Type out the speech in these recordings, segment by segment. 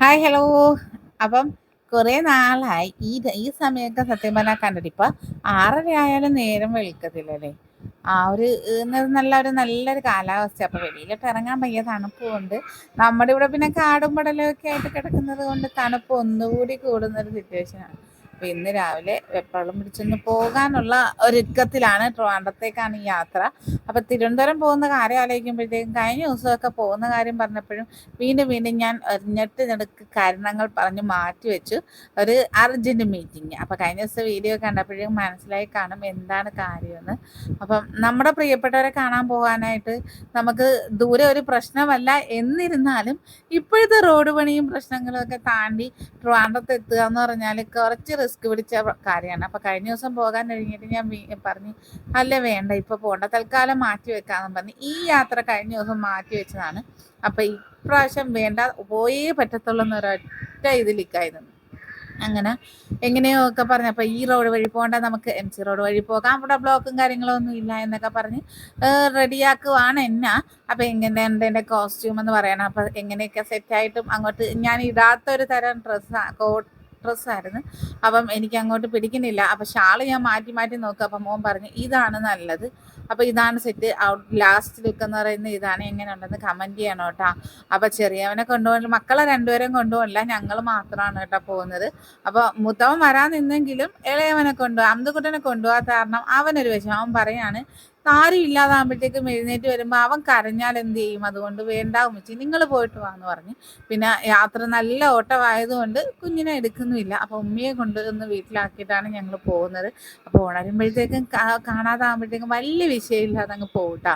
Hi hello അപ്പം കുറേ നാളായി. ഈ ഈ സമയമൊക്കെ സത്യം പറഞ്ഞാൽ കണ്ടിട്ട് ഇപ്പം ആറര ആയാലും നേരം വെളുക്കത്തില്ലല്ലേ? ആ ഒരു നല്ല ഒരു നല്ലൊരു കാലാവസ്ഥ. അപ്പോൾ വെളിയിലോട്ട് ഇറങ്ങാൻ വയ്യ തണുപ്പുമുണ്ട് നമ്മുടെ ഇവിടെ പിന്നെ കാടും പടലും ഒക്കെ ആയിട്ട് കിടക്കുന്നത് കൊണ്ട് തണുപ്പ് ഒന്നുകൂടി കൂടുന്നൊരു സിറ്റുവേഷനാണ് അപ്പോൾ ഇന്ന് രാവിലെ വെപ്പാളം പിടിച്ചൊന്ന് പോകാനുള്ള ഒരുക്കത്തിലാണ് ട്രിവാൻഡ്രത്തേക്കാണ് ഈ യാത്ര. അപ്പോൾ തിരുവനന്തപുരം പോകുന്ന കാര്യം ആലോചിക്കുമ്പോഴത്തേക്കും കഴിഞ്ഞ ദിവസമൊക്കെ പോകുന്ന കാര്യം പറഞ്ഞപ്പോഴും വീണ്ടും വീണ്ടും ഞാൻ ഞെട്ട് ഞെടുക്ക് കാരണങ്ങൾ പറഞ്ഞ് മാറ്റി വെച്ചു. ഒരു അർജന്റ് മീറ്റിംഗ് അപ്പോൾ കഴിഞ്ഞ ദിവസം വീഡിയോ കണ്ടപ്പോഴും മനസ്സിലായി കാണും എന്താണ് കാര്യമെന്ന്. അപ്പം നമ്മുടെ പ്രിയപ്പെട്ടവരെ കാണാൻ പോകാനായിട്ട് നമുക്ക് ദൂരെ ഒരു പ്രശ്നമല്ല. എന്നിരുന്നാലും ഇപ്പോഴത്തെ റോഡ് പണിയും പ്രശ്നങ്ങളും ഒക്കെ താണ്ടി ട്രിവാൻഡ്രത്ത് എത്തുക എന്ന് പറഞ്ഞാൽ കുറച്ച് റിസ്ക് പിടിച്ച കാര്യമാണ്. അപ്പോൾ കഴിഞ്ഞ ദിവസം പോകാൻ കഴിഞ്ഞിട്ട് ഞാൻ പറഞ്ഞു അല്ല വേണ്ട ഇപ്പോൾ പോകണ്ട തൽക്കാലം മാറ്റി വെക്കാമെന്ന് പറഞ്ഞു. ഈ യാത്ര കഴിഞ്ഞ ദിവസം മാറ്റി വെച്ചതാണ്. അപ്പോൾ ഇപ്രാവശ്യം വേണ്ട പോയേ പറ്റത്തുള്ളൂ എന്നൊരൊറ്റ ഇതിലിക്കായിരുന്നു അങ്ങനെ എങ്ങനെയോ ഒക്കെ പറഞ്ഞു. അപ്പോൾ ഈ റോഡ് വഴി പോകണ്ട നമുക്ക് എം സി റോഡ് വഴി പോകാം. അവിടെ ബ്ലോക്കും കാര്യങ്ങളൊന്നും ഇല്ല എന്നൊക്കെ പറഞ്ഞ് റെഡിയാക്കുവാണ് എന്നാ. അപ്പോൾ എങ്ങനെ ഉണ്ട് എന്റെ കോസ്റ്റ്യൂം എന്ന് പറയണം. അപ്പോൾ എങ്ങനെയൊക്കെ സെറ്റായിട്ടും അങ്ങോട്ട് ഞാൻ ഇടാത്തൊരു തരം ഡ്രസ്സാണ് കോട്ട് ഡ്രസ്സായിരുന്നു. അപ്പം എനിക്ക് അങ്ങോട്ട് പിടിക്കുന്നില്ല. അപ്പം ഷാൾ ഞാൻ മാറ്റി മാറ്റി നോക്കുക അപ്പം മോൻ പറഞ്ഞു ഇതാണ് നല്ലത്. അപ്പോൾ ഇതാണ് സെറ്റ്. ലാസ്റ്റ് ലുക്ക് എന്ന് പറയുന്നത് ഇതാണ്. എങ്ങനെ ഉണ്ടെന്ന് കമന്റ് ചെയ്യണം കേട്ടോ. അപ്പോൾ ചെറിയവനെ കൊണ്ടുപോകില്ല മക്കളെ രണ്ടുപേരും കൊണ്ടുപോകില്ല ഞങ്ങൾ മാത്രമാണ് കേട്ടോ പോകുന്നത്. അപ്പോൾ മുത്തവൻ വരാൻ നിന്നെങ്കിലും ഇളയവനെ കൊണ്ടുപോകാം. അന്തുകുട്ടനെ കൊണ്ടുപോകാത്ത കാരണം അവനൊരു വിഷമം. അവൻ പറയാണ് ആരും ഇല്ലാതാകുമ്പോഴത്തേക്കും എഴുന്നേറ്റ് വരുമ്പോൾ അവൻ കരഞ്ഞാൽ എന്ത് ചെയ്യും? അതുകൊണ്ട് വേണ്ട ഉമ്മച്ചി നിങ്ങൾ പോയിട്ട് വാന്ന് പറഞ്ഞ്. പിന്നെ യാത്ര നല്ല ഓട്ടമായതുകൊണ്ട് കുഞ്ഞിനെ എടുക്കുന്നുമില്ല. അപ്പോൾ ഉമ്മയെ കൊണ്ട് ഒന്ന് വീട്ടിലാക്കിയിട്ടാണ് ഞങ്ങൾ പോകുന്നത്. അപ്പോൾ ഉണരുമ്പോഴത്തേക്കും കാണാതാകുമ്പോഴത്തേക്കും വലിയ വിഷയമില്ലാതെ അങ്ങ് പോകട്ടാ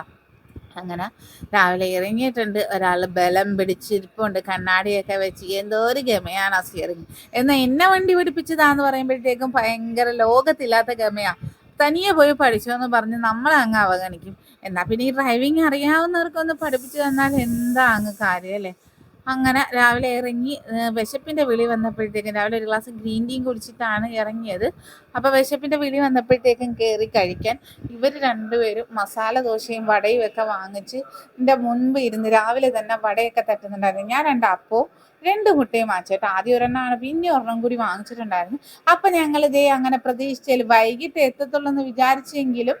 അങ്ങനെ രാവിലെ ഇറങ്ങിയിട്ടുണ്ട്. ഒരാൾ ബലം പിടിച്ചിരിപ്പുണ്ട് കണ്ണാടിയൊക്കെ വെച്ച് എന്തോ ഒരു ഗമയാണ് ആ സ്റ്റിയറിങ് എന്നാൽ എന്നെ വണ്ടി പിടിപ്പിച്ചതാന്ന് പറയുമ്പോഴത്തേക്കും ഭയങ്കര ലോകത്തില്ലാത്ത ഗമയാണ് തനിയെ പോയി പഠിച്ചു എന്ന് പറഞ്ഞ് നമ്മളെ അങ്ങ് അവഗണിക്കും. എന്നാ പിന്നെ ഈ ഡ്രൈവിംഗ് അറിയാവുന്നവർക്കൊന്ന് പഠിപ്പിച്ചു തന്നാൽ എന്താ അങ്ങ് കാര്യം അല്ലേ? അങ്ങനെ രാവിലെ ഇറങ്ങി വിശപ്പിന്റെ വിളി വന്നപ്പോഴത്തേക്കും രാവിലെ ഒരു ഗ്ലാസ് ഗ്രീൻ ടീയും കുടിച്ചിട്ടാണ് ഇറങ്ങിയത്. അപ്പോൾ വിശപ്പിന്റെ വിളി വന്നപ്പോഴത്തേക്കും കയറി കഴിക്കാൻ ഇവർ രണ്ടുപേരും മസാല ദോശയും വടയും ഒക്കെ വാങ്ങിച്ച് എന്റെ മുൻപ് ഇരുന്ന് രാവിലെ തന്നെ വടയൊക്കെ തട്ടുന്നുണ്ടായിരുന്നു. ഞാൻ രണ്ട് അപ്പവും രണ്ട് മുട്ടയും വാങ്ങിച്ചിട്ട് ആദ്യം ഒരെണ്ണമാണ് പിന്നെ ഒരെണ്ണം കൂടി വാങ്ങിച്ചിട്ടുണ്ടായിരുന്നു. അപ്പം ഞങ്ങൾ ഇതേ അങ്ങനെ പ്രതീക്ഷിച്ചാൽ വൈകിട്ട് എത്തത്തുള്ളൂ എന്ന് വിചാരിച്ചെങ്കിലും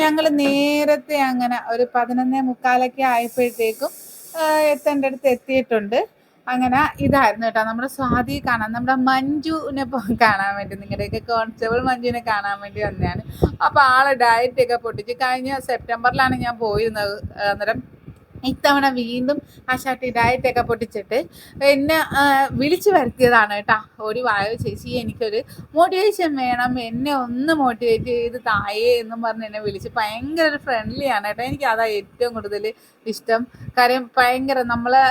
ഞങ്ങൾ നേരത്തെ അങ്ങനെ ഒരു പതിനൊന്നേ മുക്കാലൊക്കെ ആയപ്പോഴത്തേക്കും എത്തേണ്ട അടുത്ത് എത്തിയിട്ടുണ്ട്. അങ്ങനെ ഇതായിരുന്നു കേട്ടോ നമ്മുടെ സ്വാതി കാണാൻ നമ്മുടെ മഞ്ജുവിനെ കാണാൻ വേണ്ടി നിങ്ങളുടെയൊക്കെ കോൺസ്റ്റബിൾ മഞ്ജുവിനെ കാണാൻ വേണ്ടി വന്നതാണ്. അപ്പോൾ ആളെ ഡയറ്റ് ഒക്കെ പൊട്ടിച്ച് കഴിഞ്ഞ സെപ്റ്റംബറിലാണ് ഞാൻ പോയിരുന്നത്. അന്നേരം ഇത്തവണ വീണ്ടും ആ ഷർട്ട് ഡയറ്റൊക്കെ പൊട്ടിച്ചിട്ട് എന്നെ വിളിച്ചു വരുത്തിയതാണ് കേട്ടോ. ഒരു വായോ ചേച്ചി എനിക്കൊരു മോട്ടിവേഷൻ വേണം. എന്നെ ഒന്ന് മോട്ടിവേറ്റ് ചെയ്ത് തായേ എന്നും പറഞ്ഞ് എന്നെ വിളിച്ച്. ഭയങ്കര ഒരു ഫ്രണ്ട്ലിയാണ് കേട്ടോ. എനിക്ക് അതാ ഏറ്റവും കൂടുതൽ ഇഷ്ടം. കാര്യം ഭയങ്കര നമ്മളെ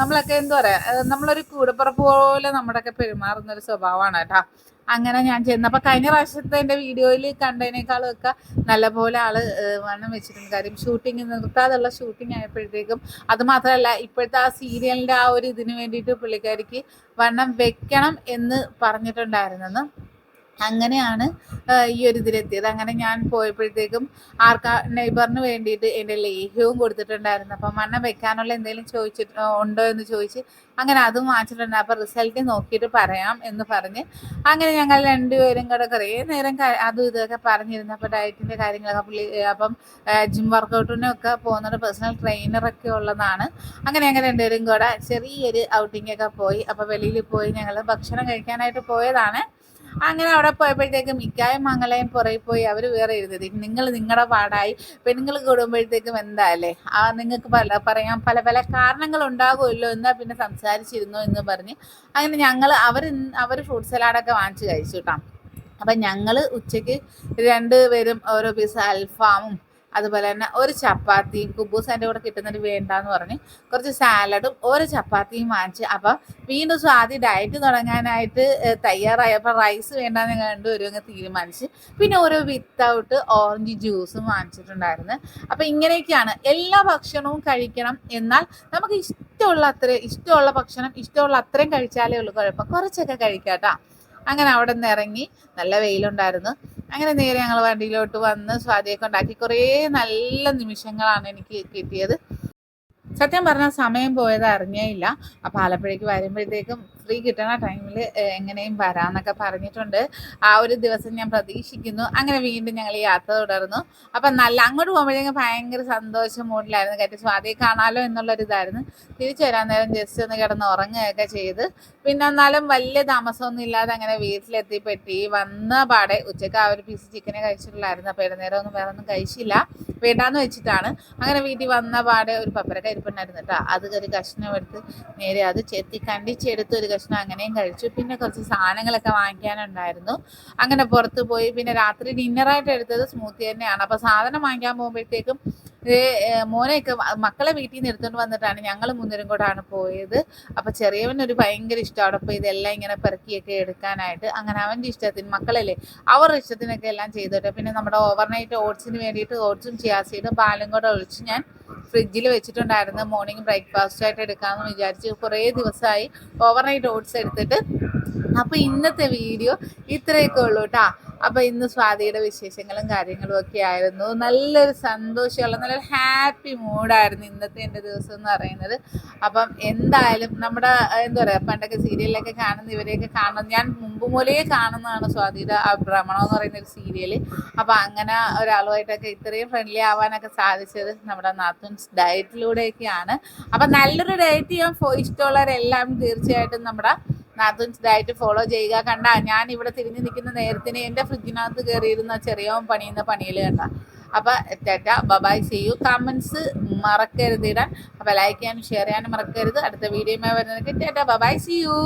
നമ്മളൊക്കെ എന്താ പറയുക നമ്മളൊരു കൂടപ്പുറപ്പ് പോലെ നമ്മുടെയൊക്കെ പെരുമാറുന്ന ഒരു സ്വഭാവമാണ് കേട്ടോ. അങ്ങനെ ഞാൻ ചെന്നപ്പോൾ കഴിഞ്ഞ പ്രാവശ്യത്തെ എന്റെ വീഡിയോയിൽ കണ്ടതിനേക്കാളും ഒക്കെ നല്ലപോലെ ആൾ വണ്ണം വെച്ചിട്ടുണ്ട്. കാര്യം ഷൂട്ടിങ് നിർത്താതുള്ള ഷൂട്ടിംഗ് ആയപ്പോഴത്തേക്കും അത് മാത്രമല്ല ഇപ്പോഴത്തെ ആ സീരിയലിന്റെ ആ ഒരു ഇതിന് വേണ്ടിയിട്ട് പുള്ളിക്കാരിക്ക് വണ്ണം വെക്കണം എന്ന് പറഞ്ഞിട്ടുണ്ടായിരുന്നെന്ന് അങ്ങനെയാണ് ഈ ഒരു ഇതിലെത്തിയത്. അങ്ങനെ ഞാൻ പോയപ്പോഴത്തേക്കും ആർക്കാ നെയ്ബറിന് വേണ്ടിയിട്ട് എന്റെ ലേഹ്യവും കൊടുത്തിട്ടുണ്ടായിരുന്നു. അപ്പം മണ്ണ വെക്കാനുള്ള എന്തെങ്കിലും ചോദിച്ചിട്ട് ഉണ്ടോ എന്ന് ചോദിച്ച് അങ്ങനെ അതും വാങ്ങിച്ചിട്ടുണ്ട്. അപ്പം റിസൾട്ട് നോക്കിയിട്ട് പറയാം എന്ന് പറഞ്ഞ് അങ്ങനെ ഞങ്ങൾ രണ്ടുപേരും കൂടെ കുറേ നേരം അതും ഇതൊക്കെ പറഞ്ഞിരുന്നു. അപ്പോൾ ഡയറ്റിന്റെ കാര്യങ്ങളൊക്കെ പുള്ളി അപ്പം ജിം വർക്കൗട്ടിനൊക്കെ പോകുന്നത് പേഴ്സണൽ ട്രെയിനറൊക്കെ ഉള്ളതാണ്. അങ്ങനെ ഞങ്ങൾ രണ്ടുപേരും കൂടെ ചെറിയൊരു ഔട്ടിങ്ങൊക്കെ പോയി. അപ്പോൾ വെളിയിൽ പോയി ഞങ്ങൾ ഭക്ഷണം കഴിക്കാനായിട്ട് പോയതാണ്. അങ്ങനെ അവിടെ പോയപ്പോഴത്തേക്ക് മിക്കായും മംഗളയും പുറകെ പോയി അവർ വേറെ എഴുതി നിങ്ങൾ നിങ്ങളുടെ പാടായി. പെണ്ണുങ്ങൾ കൂടുമ്പോഴത്തേക്കും എന്താ അല്ലേ? ആ നിങ്ങൾക്ക് പല പറയാൻ പല പല കാരണങ്ങൾ ഉണ്ടാകുമല്ലോ എന്നാൽ പിന്നെ സംസാരിച്ചിരുന്നു എന്ന് പറഞ്ഞ് അങ്ങനെ ഞങ്ങൾ അവർ അവർ ഫ്രൂട്ട് സലാഡൊക്കെ വാങ്ങിച്ച് കഴിച്ചു കേട്ടോ. അപ്പം ഞങ്ങൾ ഉച്ചയ്ക്ക് രണ്ട് പേരും ഓരോ പീസ് അൽഫാമും അതുപോലെ തന്നെ ഒരു ചപ്പാത്തിയും കുബൂസ് അതിന്റെ കൂടെ കിട്ടുന്നത് വേണ്ടാന്ന് പറഞ്ഞ് കുറച്ച് സാലഡും ഒരു ചപ്പാത്തിയും വാങ്ങിച്ച് അപ്പം വീണ്ടും സ്വാതി ഡയറ്റ് തുടങ്ങാനായിട്ട് തയ്യാറായപ്പോൾ റൈസ് വേണ്ടാന്ന് കണ്ടു അങ്ങ് തീരുമാനിച്ച് പിന്നെ ഓരോ വിത്തൗട്ട് ഓറഞ്ച് ജ്യൂസും വാങ്ങിച്ചിട്ടുണ്ടായിരുന്നു. അപ്പം ഇങ്ങനെയൊക്കെയാണ് എല്ലാ ഭക്ഷണവും കഴിക്കണം എന്നാൽ നമുക്ക് ഇഷ്ടമുള്ള അത്രയും ഇഷ്ടമുള്ള ഭക്ഷണം ഇഷ്ടമുള്ള അത്രയും കഴിച്ചാലേ ഉള്ളൂ കുഴപ്പം. കുറച്ചൊക്കെ കഴിക്കാം അങ്ങനെ അവിടെ നിന്ന് ഇറങ്ങി നല്ല വെയിലുണ്ടായിരുന്നു. അങ്ങനെ നേരെ ഞങ്ങൾ വണ്ടിയിലോട്ട് വന്ന് സ്വാതിയൊക്കെ ഉണ്ടാക്കി. കുറേ നല്ല നിമിഷങ്ങളാണ് എനിക്ക് കിട്ടിയത്. സത്യം പറഞ്ഞാൽ സമയം പോയത് അറിഞ്ഞേ ഇല്ല. അപ്പോൾ ആലപ്പുഴയ്ക്ക് വരുമ്പോഴത്തേക്കും ഫ്രീ കിട്ടണ ടൈമിൽ എങ്ങനെയും വരാമെന്നൊക്കെ പറഞ്ഞിട്ടുണ്ട്. ആ ഒരു ദിവസം ഞാൻ പ്രതീക്ഷിക്കുന്നു. അങ്ങനെ വീണ്ടും ഞങ്ങൾ യാത്ര തുടർന്നു. അപ്പം നല്ല അങ്ങോട്ട് പോകുമ്പോഴേക്കും ഭയങ്കര സന്തോഷം മൂഡിലായിരുന്നു കാര്യം സ്വാതിയെ കാണാലോ എന്നുള്ളൊരിതായിരുന്നു തിരിച്ചു വരാൻ നേരം ജസ്റ്റ് ഒന്ന് കിടന്ന് ഉറങ്ങുകയൊക്കെ ചെയ്ത്. പിന്നെ എന്നാലും വലിയ താമസമൊന്നും ഇല്ലാതെ അങ്ങനെ വീട്ടിലെത്തിപ്പെട്ടി. വന്ന പാടെ ഉച്ചയ്ക്ക് ആ ഒരു പീസ് ചിക്കനെ കഴിച്ചിട്ടുള്ളായിരുന്നു. അപ്പോൾ ഇടനേരം ഒന്നും വേറെ ഒന്നും കഴിച്ചില്ല. വേണ്ടാന്ന് വെച്ചിട്ടാണ്. അങ്ങനെ വീട്ടിൽ വന്ന പാടെ ഒരു പപ്പരക്ക ഇരിപ്പുണ്ടായിരുന്നു കേട്ടോ. അത് ഒരു കഷ്ണം എടുത്ത് നേരെ അത് ചെത്തി കണ്ടിച്ചെടുത്ത് ഒരു കഷ്ണം അങ്ങനെയും കഴിച്ചു. പിന്നെ കുറച്ച് സാധനങ്ങളൊക്കെ വാങ്ങിക്കാനുണ്ടായിരുന്നു. അങ്ങനെ പുറത്ത് പോയി. പിന്നെ രാത്രി ഡിന്നറായിട്ട് എടുത്തത് സ്മൂത്തി തന്നെയാണ്. അപ്പോൾ സാധനം വാങ്ങിക്കാൻ പോകുമ്പോഴത്തേക്കും മോനെയൊക്കെ മക്കളെ വീട്ടിൽ നിന്ന് എടുത്തുകൊണ്ട് വന്നിട്ടാണ് ഞങ്ങൾ മുന്നിലും കൂടാണ് പോയത്. അപ്പോൾ ചെറിയവനൊരു ഭയങ്കര ഇഷ്ടമാണ്. അപ്പോൾ ഇതെല്ലാം ഇങ്ങനെ പെറുക്കിയൊക്കെ എടുക്കാനായിട്ട്. അങ്ങനെ അവന്റെ ഇഷ്ടത്തിന് മക്കളല്ലേ അവരുടെ ഇഷ്ടത്തിനൊക്കെ എല്ലാം ചെയ്തോട്ടെ പിന്നെ നമ്മുടെ ഓവർനൈറ്റ് ഓട്സിന് വേണ്ടിയിട്ട് ഓട്സും ചിയാസീഡും പാലും കൂടെ ഒഴിച്ച് ഞാൻ ഫ്രിഡ്ജിൽ വെച്ചിട്ടുണ്ടായിരുന്നു മോർണിംഗ് ബ്രേക്ക്ഫാസ്റ്റ് ആയിട്ട് എടുക്കാമെന്ന് വിചാരിച്ച് കുറേ ദിവസമായി ഓവർനൈറ്റ് ഓട്സ് എടുത്തിട്ട് അപ്പോൾ ഇന്നത്തെ വീഡിയോ ഇത്രയൊക്കെ ഉള്ളൂ കേട്ടാ അപ്പോൾ ഇന്ന് സ്വാതിയുടെ വിശേഷങ്ങളും കാര്യങ്ങളും ഒക്കെ ആയിരുന്നു. നല്ലൊരു സന്തോഷമുള്ള നല്ലൊരു ഹാപ്പി മൂഡായിരുന്നു ഇന്നത്തെ എന്റെ ദിവസം എന്ന് പറയുന്നത്. അപ്പം എന്തായാലും നമ്മുടെ എന്താ പറയുക പണ്ടൊക്കെ സീരിയലിലൊക്കെ കാണുന്ന ഇവരെയൊക്കെ കാണുന്നത് ഞാൻ മുമ്പ് മുലയെ കാണുന്നതാണ് സ്വാതിയുടെ ഭ്രമണം എന്ന് പറയുന്ന ഒരു സീരിയൽ അപ്പം അങ്ങനെ ഒരാളുമായിട്ടൊക്കെ ഇത്രയും ഫ്രണ്ട്ലി ആവാനൊക്കെ സാധിച്ചത് നമ്മുടെ നാത്തൂൻസ് ഡയറ്റിലൂടെയൊക്കെയാണ് അപ്പം നല്ലൊരു ഡയറ്റ് ചെയ്യാൻ ഇഷ്ടമുള്ളവരെല്ലാം തീർച്ചയായിട്ടും നമ്മുടെ നാത്തൂൻസ് ഡയറ്റ് ഫോളോ ചെയ്യുക. കണ്ട ഞാൻ ഇവിടെ തിരിഞ്ഞു നിൽക്കുന്ന നേരത്തിന് എന്റെ ഫ്രിഡ്ജിനകത്ത് കയറിയിരുന്ന ചെറിയവൻ പണിയുന്ന പണിയിൽ കണ്ട. അപ്പൊ ടാറ്റ ബബായ് ചെയ്യൂ കമൻസ് മറക്കരുത് ഇടാൻ. അപ്പൊ ലൈക്ക് ചെയ്യാനും ഷെയർ ചെയ്യാനും മറക്കരുത്. അടുത്ത വീഡിയോ വരുന്നതൊക്കെ ടാറ്റ ബബായ് ചെയ്യൂ